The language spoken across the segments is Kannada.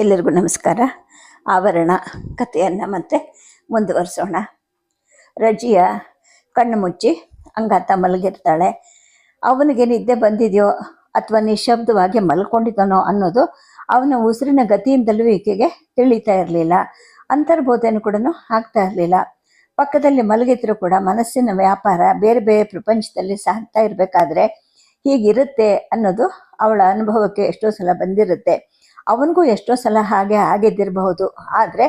ಎಲ್ಲರಿಗೂ ನಮಸ್ಕಾರ. ಆವರಣ ಕಥೆಯನ್ನು ಮತ್ತೆ ಮುಂದುವರಿಸೋಣ. ರಜಿಯ ಕಣ್ಣು ಮುಚ್ಚಿ ಅಂಗಾತ ಮಲಗಿರ್ತಾಳೆ. ಅವನಿಗೆ ನಿದ್ದೆ ಬಂದಿದೆಯೋ ಅಥವಾ ನಿಶಬ್ದವಾಗಿ ಮಲ್ಕೊಂಡಿದ್ದಾನೋ ಅನ್ನೋದು ಅವನ ಉಸಿರಿನ ಗತಿಯಿಂದಲೂ ಈಕೆಗೆ ತಿಳಿತಾ ಇರಲಿಲ್ಲ. ಅಂತರ್ಬೋಧನೆ ಕೂಡ ಆಗ್ತಾ ಇರಲಿಲ್ಲ. ಪಕ್ಕದಲ್ಲಿ ಮಲಗಿದ್ರು ಕೂಡ ಮನಸ್ಸಿನ ವ್ಯಾಪಾರ ಬೇರೆ ಬೇರೆ ಪ್ರಪಂಚದಲ್ಲಿ ಸಾಗ್ತಾ ಇರಬೇಕಾದ್ರೆ ಹೀಗಿರುತ್ತೆ ಅನ್ನೋದು ಅವಳ ಅನುಭವಕ್ಕೆ ಎಷ್ಟೋ ಸಲ ಬಂದಿರುತ್ತೆ. ಅವನಿಗೂ ಎಷ್ಟೋ ಸಲ ಹಾಗೆ ಆಗಿದ್ದಿರಬಹುದು. ಆದರೆ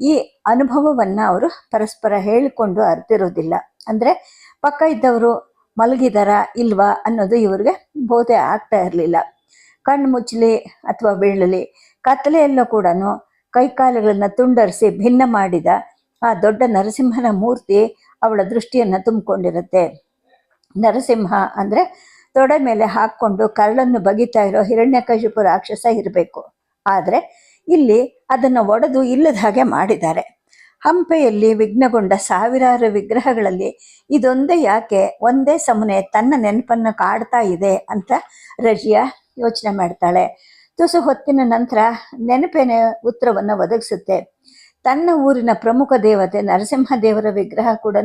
ಈ ಅನುಭವವನ್ನು ಅವರು ಪರಸ್ಪರ ಹೇಳಿಕೊಂಡು ಅರ್ತಿರೋದಿಲ್ಲ. ಅಂದರೆ ಪಕ್ಕ ಇದ್ದವರು ಮಲಗಿದಾರ ಇಲ್ವಾ ಅನ್ನೋದು ಇವ್ರಿಗೆ ಬೋಧೆ ಆಗ್ತಾ ಇರಲಿಲ್ಲ. ಕಣ್ಣು ಮುಚ್ಚಲಿ ಅಥವಾ ಬೀಳಲಿ ಕತ್ತಲೆಯಲ್ಲೂ ಕೂಡ ಕೈಕಾಲುಗಳನ್ನು ತುಂಡರಿಸಿ ಭಿನ್ನ ಮಾಡಿದ ಆ ದೊಡ್ಡ ನರಸಿಂಹನ ಮೂರ್ತಿ ಅವಳ ದೃಷ್ಟಿಯನ್ನು ತುಂಬಿಕೊಂಡಿರುತ್ತೆ. ನರಸಿಂಹ ಅಂದರೆ ತೊಡೆ ಮೇಲೆ ಹಾಕ್ಕೊಂಡು ಕರಳನ್ನು ಬಗಿತಾ ಇರೋ ಹಿರಣ್ಯಕಶಿಪು ರಾಕ್ಷಸ ಇರಬೇಕು. ಆದರೆ ಇಲ್ಲಿ ಅದನ್ನು ಒಡೆದು ಇಲ್ಲದ ಹಾಗೆ ಮಾಡಿದ್ದಾರೆ. ಹಂಪೆಯಲ್ಲಿ ವಿಘ್ನಗೊಂಡ ಸಾವಿರಾರು ವಿಗ್ರಹಗಳಲ್ಲಿ ಇದೊಂದೇ ಯಾಕೆ ಒಂದೇ ಸಮನೆ ತನ್ನ ನೆನಪನ್ನು ಕಾಡ್ತಾ ಇದೆ ಅಂತ ರಜಿಯಾ ಯೋಚನೆ ಮಾಡ್ತಾಳೆ. ತುಸು ಹೊತ್ತಿನ ನಂತರ ನೆನಪಿನ ಉತ್ತರವನ್ನು ಒದಗಿಸುತ್ತೆ. ತನ್ನ ಊರಿನ ಪ್ರಮುಖ ದೇವತೆ ನರಸಿಂಹ ದೇವರ ವಿಗ್ರಹ ಕೂಡ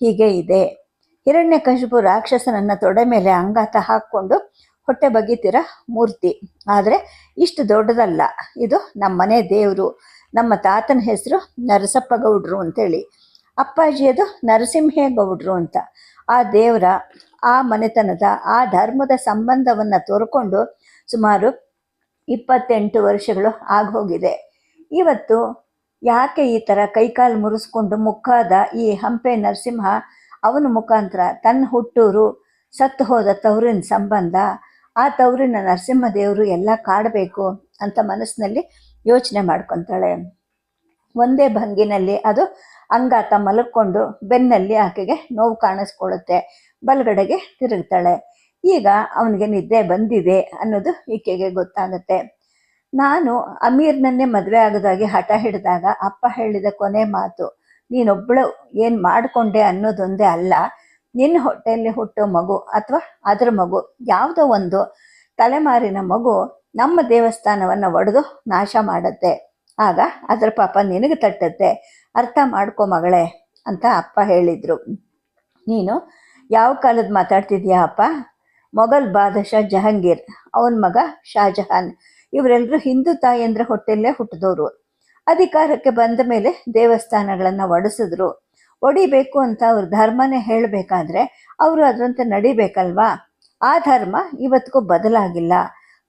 ಹೀಗೆ ಇದೆ. ಹಿರಣ್ಯಕಶಿಪು ರಾಕ್ಷಸನನ್ನ ತೊಡೆ ಮೇಲೆ ಅಂಗಾತ ಹಾಕ್ಕೊಂಡು ಹೊಟ್ಟೆ ಬಗ್ಗಿತಿರ ಮೂರ್ತಿ. ಆದರೆ ಇಷ್ಟು ದೊಡ್ಡದಲ್ಲ. ಇದು ನಮ್ಮ ಮನೆ ದೇವರು. ನಮ್ಮ ತಾತನ ಹೆಸರು ನರಸಪ್ಪ ಗೌಡ್ರು ಅಂತೇಳಿ. ಅಪ್ಪಾಜಿಯದು ನರಸಿಂಹೇಗೌಡ್ರು ಅಂತ. ಆ ದೇವರ, ಆ ಮನೆತನದ, ಆ ಧರ್ಮದ ಸಂಬಂಧವನ್ನು ತೋರ್ಕೊಂಡು ಸುಮಾರು ಇಪ್ಪತ್ತೆಂಟು ವರ್ಷಗಳು ಆಗೋಗಿದೆ ಇವತ್ತು ಯಾಕೆ ಈ ಥರ ಕೈಕಾಲು ಮುರಿಸ್ಕೊಂಡು ಮುಖಾದ ಈ ಹಂಪೆ ನರಸಿಂಹ ಅವನ ಮುಖಾಂತರ ತನ್ನ ಹುಟ್ಟೂರು ಸತ್ತು ಹೋದ ತವರಿನ ಸಂಬಂಧ ಆ ತವರಿನ ನರಸಿಂಹ ದೇವರು ಎಲ್ಲ ಕಾಡಬೇಕು ಅಂತ ಮನಸ್ಸಿನಲ್ಲಿ ಯೋಚನೆ ಮಾಡ್ಕೊತಾಳೆ. ಒಂದೇ ಭಂಗಿನಲ್ಲಿ ಅದು ಅಂಗಾತ ಮಲಕ್ಕೊಂಡು ಬೆನ್ನಲ್ಲಿ ಆಕೆಗೆ ನೋವು ಕಾಣಿಸ್ಕೊಳ್ಳುತ್ತೆ. ಬಲಗಡೆಗೆ ತಿರುಗ್ತಾಳೆ. ಈಗ ಅವನಿಗೆ ನಿದ್ದೆ ಬಂದಿದೆ ಅನ್ನೋದು ಈಕೆಗೆ ಗೊತ್ತಾಗುತ್ತೆ. ನಾನು ಅಮೀರ್ನನ್ನೇ ಮದುವೆ ಆಗೋದಾಗಿ ಹಠ ಹಿಡಿದಾಗ ಅಪ್ಪ ಹೇಳಿದ ಕೊನೆ ಮಾತು ನೀನೊಬ್ಬಳು ಏನು ಮಾಡಿಕೊಂಡೆ ಅನ್ನೋದೊಂದೇ ಅಲ್ಲ. ನಿನ್ನ ಹೊಟ್ಟೆಯಲ್ಲಿ ಹುಟ್ಟೋ ಮಗು ಅಥವಾ ಅದರ ಮಗು ಯಾವುದೋ ಒಂದು ತಲೆಮಾರಿನ ಮಗು ನಮ್ಮ ದೇವಸ್ಥಾನವನ್ನು ಒಡೆದು ನಾಶ ಮಾಡುತ್ತೆ. ಆಗ ಅದರ ಪಾಪ ನಿನಗೆ ತಟ್ಟುತ್ತೆ. ಅರ್ಥ ಮಾಡ್ಕೊ ಮಗಳೇ ಅಂತ ಅಪ್ಪ ಹೇಳಿದರು. ನೀನು ಯಾವ ಕಾಲದ ಮಾತಾಡ್ತಿದ್ಯಾ ಅಪ್ಪ? ಮೊಘಲ್ ಬಾದಶಾ ಜಹಾಂಗೀರ್, ಅವನ ಮಗ ಶಾಜಹಾನ್ ಇವರೆಲ್ಲರೂ ಹಿಂದೂ ತಾಯಂದ್ರ ಹೊಟ್ಟೆಲ್ಲೇ ಹುಟ್ಟಿದವರು ಅಧಿಕಾರಕ್ಕೆ ಬಂದ ಮೇಲೆ ದೇವಸ್ಥಾನಗಳನ್ನು ಒಡಿಸಿದ್ರು. ಒಡಿಬೇಕು ಅಂತ ಅವ್ರ ಧರ್ಮನೇ ಹೇಳಬೇಕಾದ್ರೆ ಅವರು ಅದರಂತೆ ನಡಿಬೇಕಲ್ವಾ? ಆ ಧರ್ಮ ಇವತ್ತಿಗೂ ಬದಲಾಗಿಲ್ಲ.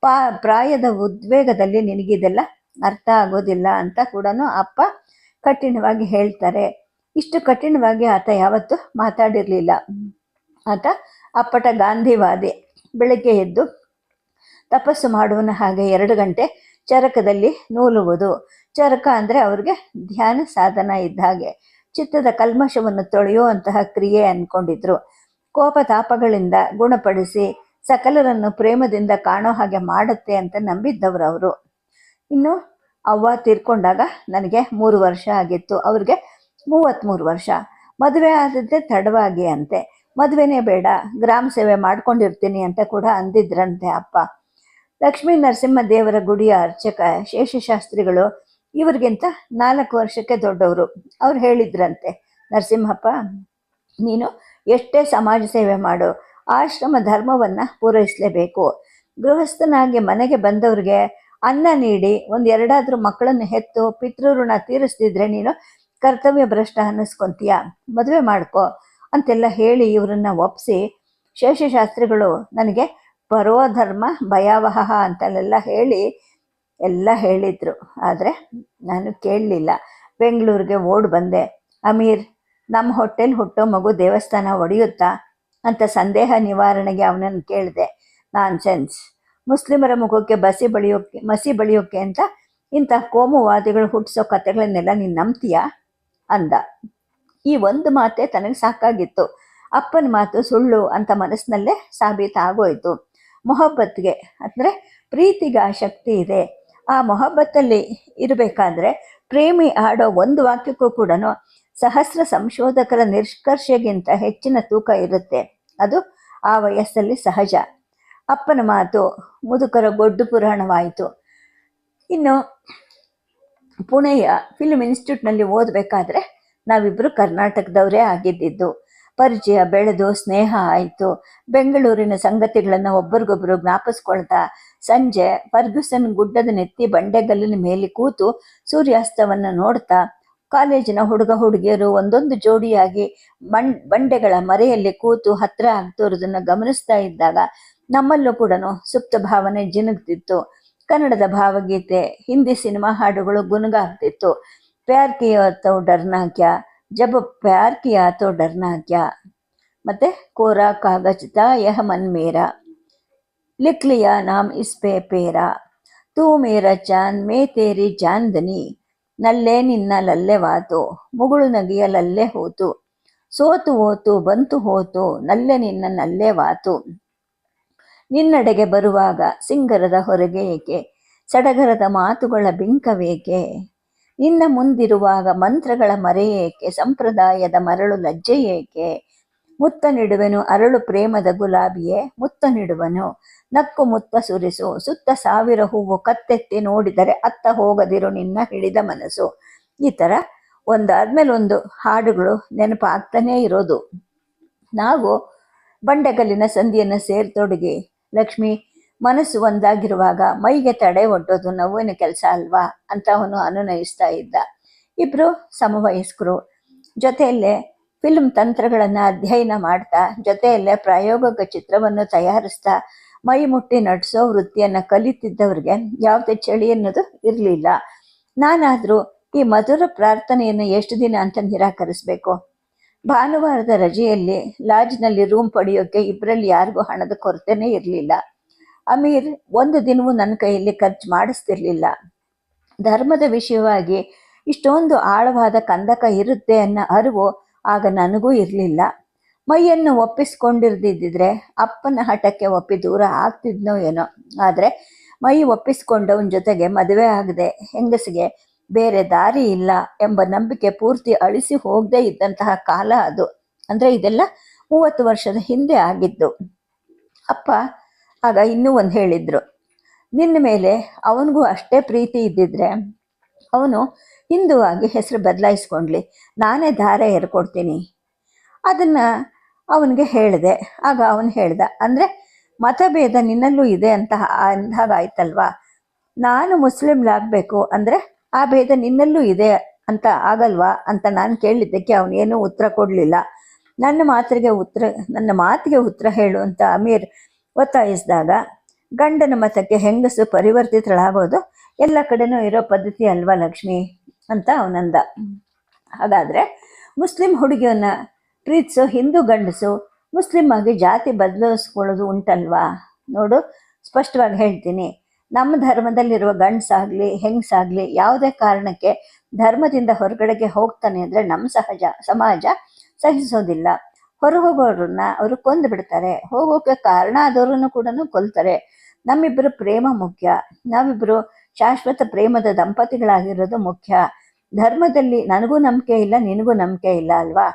ಪಾ, ಪ್ರಾಯದ ಉದ್ವೇಗದಲ್ಲಿ ನಿನಗಿದೆಲ್ಲ ಅರ್ಥ ಆಗೋದಿಲ್ಲ ಅಂತ ಕೂಡ ಅಪ್ಪ ಕಠಿಣವಾಗಿ ಹೇಳ್ತಾರೆ. ಇಷ್ಟು ಕಠಿಣವಾಗಿ ಆತ ಯಾವತ್ತೂ ಮಾತಾಡಿರಲಿಲ್ಲ. ಆತ ಅಪ್ಪಟ ಗಾಂಧಿವಾದಿ. ಬೆಳಗ್ಗೆ ಎದ್ದು ತಪಸ್ಸು ಮಾಡುವನ ಹಾಗೆ ಎರಡು ಗಂಟೆ ಚರಕದಲ್ಲಿ ನೂಲುವುದು. ಚರಕ ಅಂದರೆ ಅವ್ರಿಗೆ ಧ್ಯಾನ ಸಾಧನ ಇದ್ದ ಹಾಗೆ. ಚಿತ್ತದ ಕಲ್ಮಶವನ್ನು ತೊಳೆಯುವಂತಹ ಕ್ರಿಯೆ ಅಂದ್ಕೊಂಡಿದ್ರು ಕೋಪ ತಾಪಗಳಿಂದ ಗುಣಪಡಿಸಿ ಸಕಲರನ್ನು ಪ್ರೇಮದಿಂದ ಕಾಣೋ ಹಾಗೆ ಮಾಡುತ್ತೆ ಅಂತ ನಂಬಿದ್ದವರು ಅವರು. ಇನ್ನು ಅವ್ವ ತೀರ್ಕೊಂಡಾಗ ನನಗೆ ಮೂರು ವರ್ಷ ಆಗಿತ್ತು. ಅವ್ರಿಗೆ ಮೂವತ್ತ್ಮೂರು ವರ್ಷ. ಮದುವೆ ಆದದ್ದೇ ತಡವಾಗಿ ಅಂತೆ. ಮದುವೆನೇ ಬೇಡ, ಗ್ರಾಮ ಸೇವೆ ಮಾಡ್ಕೊಂಡಿರ್ತೀನಿ ಅಂತ ಕೂಡ ಅಂದಿದ್ರಂತೆ ಅಪ್ಪ. ಲಕ್ಷ್ಮೀ ನರಸಿಂಹ ದೇವರ ಗುಡಿಯ ಅರ್ಚಕ, ಶೇಷಶಾಸ್ತ್ರಿಗಳು ಇವ್ರಿಗಿಂತ ನಾಲ್ಕು ವರ್ಷಕ್ಕೆ ದೊಡ್ಡವರು. ಅವ್ರು ಹೇಳಿದ್ರಂತೆ, ನರಸಿಂಹಪ್ಪ, ನೀನು ಎಷ್ಟೇ ಸಮಾಜ ಸೇವೆ ಮಾಡು, ಆಶ್ರಮ ಧರ್ಮವನ್ನು ಪೂರೈಸಲೇಬೇಕು. ಗೃಹಸ್ಥನಾಗಿ ಮನೆಗೆ ಬಂದವ್ರಿಗೆ ಅನ್ನ ನೀಡಿ, ಒಂದು ಎರಡಾದ್ರೂ ಮಕ್ಕಳನ್ನು ಹೆತ್ತು ಪಿತೃಋಣ ತೀರಿಸ್ತಿದ್ರೆ ನೀನು ಕರ್ತವ್ಯ ಭ್ರಷ್ಟ ಅನ್ನಿಸ್ಕೊಂತೀಯ. ಮದುವೆ ಮಾಡ್ಕೋ ಅಂತೆಲ್ಲ ಹೇಳಿ ಇವರನ್ನ ಒಪ್ಪಿಸಿ ಶೇಷಶಾಸ್ತ್ರಿಗಳು ನನಗೆ ಪರೋಧರ್ಮ ಭಯಾವಹ ಅಂತಲ್ಲೆಲ್ಲ ಹೇಳಿ ಎಲ್ಲ ಹೇಳಿದರು. ಆದರೆ ನಾನು ಕೇಳಲಿಲ್ಲ. ಬೆಂಗಳೂರಿಗೆ ಓಡ್ ಬಂದೆ. ಅಮೀರ್ ನಮ್ಮ ಹೋಟೆಲ್ ಹುಟ್ಟೋ ಮಗು ದೇವಸ್ಥಾನ ಒಡೆಯುತ್ತಾ? ಅಂತ ಸಂದೇಹ ನಿವಾರಣೆಗೆ ಅವನನ್ನು ಕೇಳಿದೆ. Nonsense. ಮುಸ್ಲಿಮರ ಮುಖಕ್ಕೆ ಬಸಿ ಬಳಿಯೋಕ್ಕೆ ಮಸಿ ಬಳಿಯೋಕ್ಕೆ ಅಂತ ಇಂಥ ಕೋಮುವಾದಿಗಳು ಹುಟ್ಟಿಸೋ ಕಥೆಗಳನ್ನೆಲ್ಲ ನೀನು ನಂಬ್ತೀಯಾ? ಅಂದ. ಈ ಒಂದು ಮಾತೇ ತನಗೆ ಸಾಕಾಗಿತ್ತು. ಅಪ್ಪನ ಮಾತು ಸುಳ್ಳು ಅಂತ ಮನಸ್ಸಿನಲ್ಲೇ ಸಾಬೀತಾಗೋಯಿತು. ಮೊಹಬ್ಬತ್ಗೆ, ಅಂದರೆ ಪ್ರೀತಿಗೆ ಶಕ್ತಿ ಇದೆ. ಆ ಮೊಹಬ್ಬತ್ತಲ್ಲಿ ಇರಬೇಕಾದ್ರೆ ಪ್ರೇಮಿ ಆಡೋ ಒಂದು ವಾಕ್ಯಕ್ಕೂ ಕೂಡ ಸಹಸ್ರ ಸಂಶೋಧಕರ ನಿಷ್ಕರ್ಷೆಗಿಂತ ಹೆಚ್ಚಿನ ತೂಕ ಇರುತ್ತೆ. ಅದು ಆ ವಯಸ್ಸಲ್ಲಿ ಸಹಜ. ಅಪ್ಪನ ಮಾತು, ಮುದುಕರ ಗೊಡ್ಡು ಪುರಾಣವಾಯಿತು. ಇನ್ನು ಪುಣೆಯ ಫಿಲ್ಮ್ ಇನ್ಸ್ಟಿಟ್ಯೂಟ್ನಲ್ಲಿ ಓದಬೇಕಾದ್ರೆ ನಾವಿಬ್ಬರು ಕರ್ನಾಟಕದವರೇ ಆಗಿದ್ದಿದ್ದು. ಪರಿಚಯ, ಬೆಳೆದು, ಸ್ನೇಹ ಆಯಿತು. ಬೆಂಗಳೂರಿನ ಸಂಗತಿಗಳನ್ನು ಒಬ್ಬರಿಗೊಬ್ಬರು ಜ್ಞಾಪಿಸ್ಕೊಳ್ತಾ ಸಂಜೆ ಫರ್ಗ್ಯೂಸನ್ ಗುಡ್ಡದ ನೆತ್ತಿ ಬಂಡೆಗಲ್ಲಿನ ಮೇಲೆ ಕೂತು ಸೂರ್ಯಾಸ್ತವನ್ನು ನೋಡ್ತಾ ಕಾಲೇಜಿನ ಹುಡುಗ ಹುಡುಗಿಯರು ಒಂದೊಂದು ಜೋಡಿಯಾಗಿ ಬಂಡ್, ಬಂಡೆಗಳ ಮರೆಯಲ್ಲಿ ಕೂತು ಹತ್ತಿರ ಆಗ್ತಿರೋದನ್ನು ಗಮನಿಸ್ತಾ ಇದ್ದಾಗ ನಮ್ಮಲ್ಲೂ ಕೂಡ ಸುಪ್ತ ಭಾವನೆ ಜಿನುಗ್ತಿತ್ತು. ಕನ್ನಡದ ಭಾವಗೀತೆ, ಹಿಂದಿ ಸಿನಿಮಾ ಹಾಡುಗಳು ಗುನುಗಾಗ್ತಿತ್ತು ಪ್ಯಾರ್ ಡರ್ನಾಕ್ಯ ಕ್ಯಾ ಜಬ್ ಪ್ಯಾರ್ ಕಿಯಾ ತೋ ಡರ್ನಾ ಕ್ಯಾ ಮತ್ತೆ ಕೋರಾ ಕಾಗಜ್ ತಾ ಯಹ ಮನ್ ಮೇರಾ लिख लिया नाम इस पे पेरा तू मेरा चांद मैं तेरी चांदनी ನಲ್ಲೆ ನಿನ್ನ ಲಲ್ಲೆ ವಾತು ಮುಗುಳು ನಗಿಯ ಲಲ್ಲೆ ಹೋತು ಸೋತು ಹೋತು ಬಂತು ಹೋತು ನಲ್ಲೆ ನಿನ್ನ ನಲ್ಲೆ ವಾತು ನಿನ್ನಡೆಗೆ ಬರುವಾಗ ಸಿಂಗರದ ಹೊರಗೆ ಏಕೆ ಸಡಗರದ ಮಾತುಗಳ ಬಿಂಕವೇಕೆ ನಿನ್ನ ಮುಂದಿರುವಾಗ ಮಂತ್ರಗಳ ಮರೆಯೇಕೆ ಸಂಪ್ರದಾಯದ ಮರಳು ಲಜ್ಜೆ ಏಕೆ? ಮುತ್ತ ನಿಡುವೆನು ಅರಳು ಪ್ರೇಮದ ಗುಲಾಬಿಯೇ, ಮುತ್ತ ನಿಡುವನು ನಕ್ಕು ಮುತ್ತ ಸುರಿಸು, ಸುತ್ತ ಸಾವಿರ ಹೂವು ಕತ್ತೆತ್ತಿ ನೋಡಿದರೆ ಅತ್ತ ಹೋಗದಿರು ನಿನ್ನ ಹಿಡಿದ ಮನಸ್ಸು. ಈ ಥರ ಒಂದಾದ್ಮೇಲೆ ಒಂದು ಹಾಡುಗಳು ನೆನಪಾಗ್ತಾನೇ ಇರೋದು. ನಾವು ಬಂಡೆಗಲ್ಲಿನ ಸಂಧಿಯನ್ನು ಸೇರ್ತೊಡಗಿ, ಲಕ್ಷ್ಮಿ ಮನಸ್ಸು ಒಂದಾಗಿರುವಾಗ ಮೈಗೆ ತಡೆ ಒಡ್ಡೋದು ನೋವಿನ ಕೆಲಸ ಅಲ್ವಾ ಅಂತ ಅವನು ಅನುನಯಿಸ್ತಾ ಇದ್ದ. ಇಬ್ರು ಸಮವಯಸ್ಕರು. ಜೊತೆಯಲ್ಲೇ ಫಿಲ್ಮ್ ತಂತ್ರಗಳನ್ನು ಅಧ್ಯಯನ ಮಾಡ್ತಾ, ಜೊತೆಯಲ್ಲೇ ಪ್ರಾಯೋಗಿಕ ಚಿತ್ರವನ್ನು ತಯಾರಿಸ್ತಾ, ಮೈ ಮುಟ್ಟಿ ನಟಿಸೋ ವೃತ್ತಿಯನ್ನು ಕಲಿತಿದ್ದವ್ರಿಗೆ ಯಾವುದೇ ಚಳಿ ಅನ್ನೋದು ಇರಲಿಲ್ಲ. ನಾನಾದರೂ ಈ ಮಧುರ ಪ್ರಾರ್ಥನೆಯನ್ನು ಎಷ್ಟು ದಿನ ಅಂತ ನಿರಾಕರಿಸಬೇಕು? ಭಾನುವಾರದ ರಜೆಯಲ್ಲಿ ಲಾಡ್ಜ್ನಲ್ಲಿ ರೂಮ್ ಪಡೆಯೋಕೆ ಇಬ್ಬರಲ್ಲಿ ಯಾರಿಗೂ ಹಣದ ಕೊರತೆನೇ ಇರಲಿಲ್ಲ. ಅಮೀರ್, ಒಂದು ದಿನವೂ ನನ್ನ ಕೈಯಲ್ಲಿ ಖರ್ಚು ಮಾಡಿಸ್ತಿರ್ಲಿಲ್ಲ. ಧರ್ಮದ ವಿಷಯವಾಗಿ ಇಷ್ಟೊಂದು ಆಳವಾದ ಕಂದಕ ಇರುತ್ತೆ ಅನ್ನೋ ಅರಿವು ಆಗ ನನಗೂ ಇರಲಿಲ್ಲ. ಮೈಯನ್ನು ಒಪ್ಪಿಸ್ಕೊಂಡಿರ್ದಿದ್ದರೆ ಅಪ್ಪನ ಹಠಕ್ಕೆ ಒಪ್ಪಿ ದೂರ ಆಗ್ತಿದ್ನೋ ಏನೋ. ಆದರೆ ಮೈ ಒಪ್ಪಿಸ್ಕೊಂಡವನ ಜೊತೆಗೆ ಮದುವೆ ಆಗದೆ ಹೆಂಗಸಿಗೆ ಬೇರೆ ದಾರಿ ಇಲ್ಲ ಎಂಬ ನಂಬಿಕೆ ಪೂರ್ತಿ ಅಳಿಸಿ ಹೋಗದೇ ಇದ್ದಂತಹ ಕಾಲ ಅದು. ಅಂದರೆ ಇದೆಲ್ಲ ಮೂವತ್ತು ವರ್ಷದ ಹಿಂದೆ ಆಗಿದ್ದು. ಅಪ್ಪ ಆಗ ಇನ್ನೂ ಒಂದು ಹೇಳಿದ್ರು. ನಿನ್ನ ಮೇಲೆ ಅವನಿಗೂ ಅಷ್ಟೇ ಪ್ರೀತಿ ಇದ್ದಿದ್ರೆ ಅವನು ಹಿಂದೂ ಆಗಿ ಹೆಸರು ಬದಲಾಯಿಸ್ಕೊಂಡ್ಲಿ, ನಾನೇ ಧಾರೆ ಹೇರ್ಕೊಡ್ತೀನಿ ಅದನ್ನು ಅವನಿಗೆ ಹೇಳಿದೆ. ಆಗ ಅವನು ಹೇಳ್ದ, ಅಂದರೆ ಮತಭೇದ ನಿನ್ನಲ್ಲೂ ಇದೆ ಅಂತ ಅಂದಾಗಾಯ್ತಲ್ವಾ? ನಾನು ಮುಸ್ಲಿಮ್ಲಾಗಬೇಕು ಅಂದರೆ ಆ ಭೇದ ನಿನ್ನಲ್ಲೂ ಇದೆ ಅಂತ ಆಗಲ್ವಾ ಅಂತ ನಾನು ಕೇಳಿದ್ದಕ್ಕೆ ಅವನೇನೂ ಉತ್ತರ ಕೊಡಲಿಲ್ಲ. ನನ್ನ ಮಾತಿಗೆ ಉತ್ತರ, ನನ್ನ ಮಾತಿಗೆ ಉತ್ತರ ಹೇಳು ಅಂತ ಅಮೀರ್ ಒತ್ತಾಯಿಸಿದಾಗ ಗಂಡನ ಮತಕ್ಕೆ ಹೆಂಗಸು ಪರಿವರ್ತಿತಳಾಗೋದು ಎಲ್ಲ ಕಡೆನೂ ಇರೋ ಪದ್ಧತಿ ಅಲ್ವಾ ಲಕ್ಷ್ಮಿ ಅಂತ ಅವನಂದ. ಹಾಗಾದರೆ ಮುಸ್ಲಿಂ ಹುಡುಗಿಯನ್ನ ಪ್ರೀತಿಸೋ, ಹಿಂದೂ ಗಂಡಸು ಮುಸ್ಲಿಂ ಆಗಿ ಜಾತಿ ಬದಲಿಸ್ಕೊಳ್ಳೋದು ಉಂಟಲ್ವಾ? ನೋಡು, ಸ್ಪಷ್ಟವಾಗಿ ಹೇಳ್ತೀನಿ. ನಮ್ಮ ಧರ್ಮದಲ್ಲಿರುವ ಗಂಡಸಾಗಲಿ, ಹೆಂಗಸಾಗಲಿ ಯಾವುದೇ ಕಾರಣಕ್ಕೆ ಧರ್ಮದಿಂದ ಹೊರಗಡೆಗೆ ಹೋಗ್ತಾನೆ ಅಂದರೆ ನಮ್ಮ ಸಹಜ, ಸಮಾಜ ಸಹಿಸೋದಿಲ್ಲ. ಹೊರ ಹೋಗೋರನ್ನ ಅವರು ಕೊಂದು ಬಿಡ್ತಾರೆ. ಹೋಗೋಕೆ ಕಾರಣ ಆದವ್ರನ್ನು ಕೂಡ ಕೊಲ್ತಾರೆ. ನಮ್ಮಿಬ್ಬರು ಪ್ರೇಮ ಮುಖ್ಯ. ನಾವಿಬ್ಬರು ಶಾಶ್ವತ ಪ್ರೇಮದ ದಂಪತಿಗಳಾಗಿರೋದು ಮುಖ್ಯ. ಧರ್ಮದಲ್ಲಿ ನನಗೂ ನಂಬಿಕೆ ಇಲ್ಲ, ನಿನಗೂ ನಂಬಿಕೆ ಇಲ್ಲ ಅಲ್ವಾ?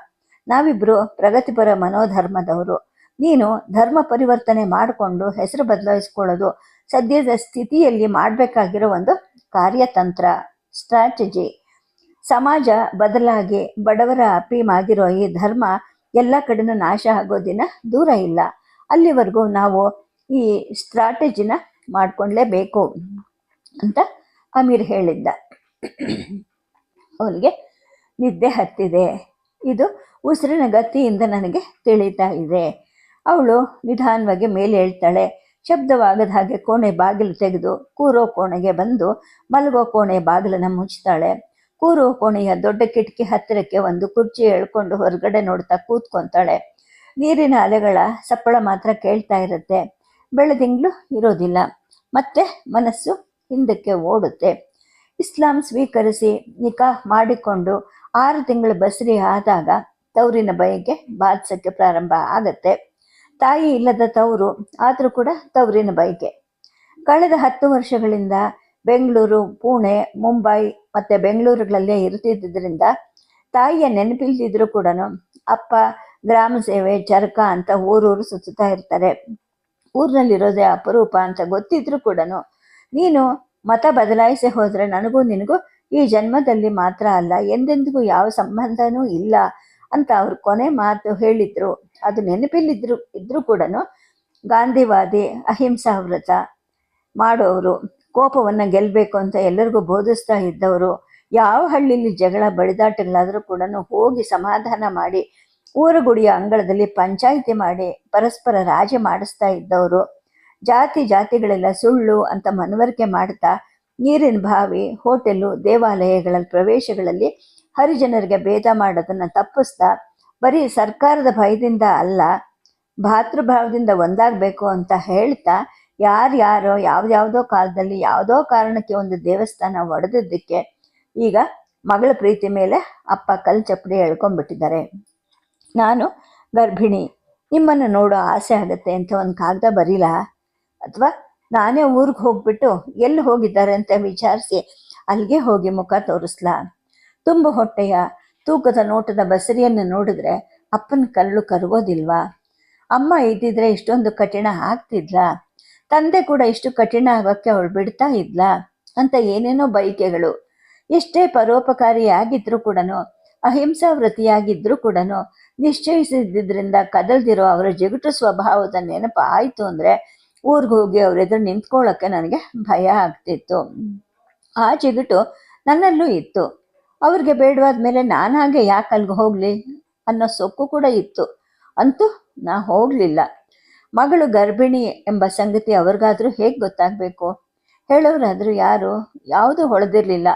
ನಾವಿಬ್ಬರು ಪ್ರಗತಿಪರ ಮನೋಧರ್ಮದವರು. ನೀನು ಧರ್ಮ ಪರಿವರ್ತನೆ ಮಾಡಿಕೊಂಡು ಹೆಸರು ಬದಲಾಯಿಸ್ಕೊಳ್ಳೋದು ಸದ್ಯದ ಸ್ಥಿತಿಯಲ್ಲಿ ಮಾಡಬೇಕಾಗಿರೋ ಒಂದು ಕಾರ್ಯತಂತ್ರ ಸ್ಟ್ರಾಟಜಿ ಸಮಾಜ ಬದಲಾಗಿ ಬಡವರ ಅಪೀಮಾಗಿರೋ ಈ ಧರ್ಮ ಎಲ್ಲ ಕಡೆನೂ ನಾಶ ಆಗೋ ದಿನ ದೂರ ಇಲ್ಲ. ಅಲ್ಲಿವರೆಗೂ ನಾವು ಈ ಸ್ಟ್ರಾಟಜಿನ ಮಾಡ್ಕೊಳ್ಳೇಬೇಕು ಅಂತ ಅಮೀರ್ ಹೇಳಿದ್ದ. ಅವನಿಗೆ ನಿದ್ದೆ ಹತ್ತಿದೆ. ಇದು ಉಸಿರಿನ ಗತಿಯಿಂದ ನನಗೆ ತಿಳಿತಾ ಇದೆ. ಅವಳು ನಿಧಾನವಾಗಿ ಮೇಲೆ ಹೇಳ್ತಾಳೆ. ಶಬ್ದವಾಗದ ಹಾಗೆ ಕೋಣೆ ಬಾಗಿಲು ತೆಗೆದು, ಕೂರೋ ಕೋಣೆಗೆ ಬಂದು ಮಲಗೋ ಕೋಣೆ ಬಾಗಿಲನ್ನು ಮುಚ್ತಾಳೆ. ಕೂರೋ ಕೋಣೆಯ ದೊಡ್ಡ ಕಿಟಕಿ ಹತ್ತಿರಕ್ಕೆ ಒಂದು ಕುರ್ಚಿ ಎಳ್ಕೊಂಡು ಹೊರಗಡೆ ನೋಡ್ತಾ ಕೂತ್ಕೊಂತಾಳೆ. ನೀರಿನ ಅಲೆಗಳ ಸಪ್ಪಳ ಮಾತ್ರ ಕೇಳ್ತಾ ಇರುತ್ತೆ. ಬೆಳದಿಂಗ್ಳು ಇರೋದಿಲ್ಲ. ಮತ್ತೆ ಮನಸ್ಸು ಹಿಂದಕ್ಕೆ ಓಡುತ್ತೆ. ಇಸ್ಲಾಂ ಸ್ವೀಕರಿಸಿ ನಿಕಾಹ್ ಮಾಡಿಕೊಂಡು ಆರು ತಿಂಗಳು ಬಸರಿ ಆದಾಗ ತವರಿನ ಬಯಕೆ ಬಾದಿಸಕ್ಕೆ ಪ್ರಾರಂಭ ಆಗತ್ತೆ. ತಾಯಿ ಇಲ್ಲದ ತವರು ಆದರೂ ಕೂಡ ತವರಿನ ಬಯಕೆ ಕಳೆದ ಹತ್ತು ವರ್ಷಗಳಿಂದ ಬೆಂಗಳೂರು, ಪುಣೆ, ಮುಂಬೈ ಮತ್ತು ಬೆಂಗಳೂರುಗಳಲ್ಲೇ ಇರ್ತಿದ್ದರಿಂದ ತಾಯಿಯ ನೆನಪಿಲ್ದಿದ್ರು ಕೂಡ ಅಪ್ಪ ಗ್ರಾಮ ಸೇವೆ ಚರಕ ಅಂತ ಊರೂರು ಸುತ್ತಾ ಇರ್ತಾರೆ. ಊರಿನಲ್ಲಿರೋದೇ ಅಪರೂಪ ಅಂತ ಗೊತ್ತಿದ್ರು ಕೂಡ ನೀನು ಮತ ಬದಲಾಯಿಸಿ ಹೋದರೆ ನನಗೂ ನಿನಗೂ ಈ ಜನ್ಮದಲ್ಲಿ ಮಾತ್ರ ಅಲ್ಲ, ಎಂದೆಂದಿಗೂ ಯಾವ ಸಂಬಂಧನೂ ಇಲ್ಲ ಅಂತ ಅವ್ರು ಕೊನೆ ಮಾತು ಹೇಳಿದ್ರು. ಅದು ನೆನಪಿಲ್ಲಿದ್ರು ಇದ್ರೂ ಕೂಡ ಗಾಂಧಿವಾದಿ, ಅಹಿಂಸಾ ವ್ರತ ಮಾಡೋರು ಕೋಪವನ್ನು ಗೆಲ್ಲಬೇಕು ಅಂತ ಎಲ್ಲರಿಗೂ ಬೋಧಿಸ್ತಾ ಇದ್ದವರು, ಯಾವ ಹಳ್ಳಿಯಲ್ಲಿ ಜಗಳ ಬಡಿದಾಟಗಳಾದರೂ ಕೂಡ ಹೋಗಿ ಸಮಾಧಾನ ಮಾಡಿ, ಊರುಗುಡಿಯ ಅಂಗಳದಲ್ಲಿ ಪಂಚಾಯಿತಿ ಮಾಡಿ, ಪರಸ್ಪರ ರಾಜಿ ಮಾಡಿಸ್ತಾ ಇದ್ದವರು. ಜಾತಿ ಜಾತಿಗಳೆಲ್ಲ ಸುಳ್ಳು ಅಂತ ಮನವರಿಕೆ ಮಾಡ್ತಾ, ನೀರಿನ ಬಾವಿ, ಹೋಟೆಲು ದೇವಾಲಯಗಳ ಪ್ರವೇಶಗಳಲ್ಲಿ ಹರಿಜನರಿಗೆ ಭೇದ ಮಾಡೋದನ್ನು ತಪ್ಪಿಸ್ತಾ, ಬರೀ ಸರ್ಕಾರದ ಭಯದಿಂದ ಅಲ್ಲ, ಭಾತೃಭಾವದಿಂದ ಒಂದಾಗಬೇಕು ಅಂತ ಹೇಳ್ತಾ ಯಾರ್ಯಾರೋ ಯಾವ್ದ್ಯಾವುದೋ ಕಾಲದಲ್ಲಿ ಯಾವುದೋ ಕಾರಣಕ್ಕೆ ಒಂದು ದೇವಸ್ಥಾನ ಒಡೆದಿದ್ದಕ್ಕೆ ಈಗ ಮಗಳ ಪ್ರೀತಿ ಮೇಲೆ ಅಪ್ಪ ಕಲ್ ಚಪ್ಪಡಿ ಎಳ್ಕೊಂಡ್ಬಿಟ್ಟಿದ್ದಾರೆ. ನಾನು ಗರ್ಭಿಣಿ, ನಿಮ್ಮನ್ನು ನೋಡೋ ಆಸೆ ಆಗುತ್ತೆ ಅಂತ ಒಂದು ಕಾಗದ ಬರೀಲ? ಅಥವಾ ನಾನೇ ಊರಿಗೆ ಹೋಗ್ಬಿಟ್ಟು ಎಲ್ಲಿ ಹೋಗಿದ್ದಾರೆ ಅಂತ ವಿಚಾರಿಸಿ ಅಲ್ಲಿಗೆ ಹೋಗಿ ಮುಖ ತೋರಿಸ್ಲಾ? ತುಂಬ ಹೊಟ್ಟೆಯ ತೂಕದ ನೋಟದ ಬಸರಿಯನ್ನು ನೋಡಿದ್ರೆ ಅಪ್ಪನ ಕಲ್ಲು ಕರಗೋದಿಲ್ವಾ? ಅಮ್ಮ ಇದ್ದಿದ್ರೆ ಇಷ್ಟೊಂದು ಕಠಿಣ ಆಗ್ತಿದ್ಲಾ? ತಂದೆ ಕೂಡ ಇಷ್ಟು ಕಠಿಣ ಆಗೋಕ್ಕೆ ಅವಳು ಬಿಡ್ತಾ ಇದ್ಲಾ? ಅಂತ ಏನೇನೋ ಬೈಕೆಗಳು ಎಷ್ಟೇ ಪರೋಪಕಾರಿಯಾಗಿದ್ರು ಕೂಡ ಅಹಿಂಸಾ ವೃತಿಯಾಗಿದ್ರು ಕೂಡ ನಿಶ್ಚಯಿಸಿದ್ರಿಂದ ಕದಲ್ದಿರೋ ಅವರ ಜಿಗುಟು ಸ್ವಭಾವದ ನೆನಪು ಆಯಿತು ಅಂದರೆ, ಊರಿಗೆ ಹೋಗಿ ಅವ್ರ ಎದುರು ನಿಂತ್ಕೊಳ್ಳೋಕ್ಕೆ ನನಗೆ ಭಯ ಆಗ್ತಿತ್ತು. ಆ ಜಿಗುಟು ನನ್ನಲ್ಲೂ ಇತ್ತು. ಅವ್ರಿಗೆ ಬೇಡವಾದ ಮೇಲೆ ನಾನು ಹಾಗೆ ಯಾಕೆ ಅಲ್ಲಿಗೆ ಹೋಗಲಿ ಅನ್ನೋ ಸೊಕ್ಕು ಕೂಡ ಇತ್ತು. ಅಂತೂ ನಾ ಹೋಗಲಿಲ್ಲ. ಮಗಳು ಗರ್ಭಿಣಿ ಎಂಬ ಸಂಗತಿ ಅವ್ರಿಗಾದ್ರೂ ಹೇಗೆ ಗೊತ್ತಾಗಬೇಕು? ಹೇಳೋರಾದ್ರು ಯಾರು? ಯಾವುದೂ ಹೊಳೆದಿರಲಿಲ್ಲ.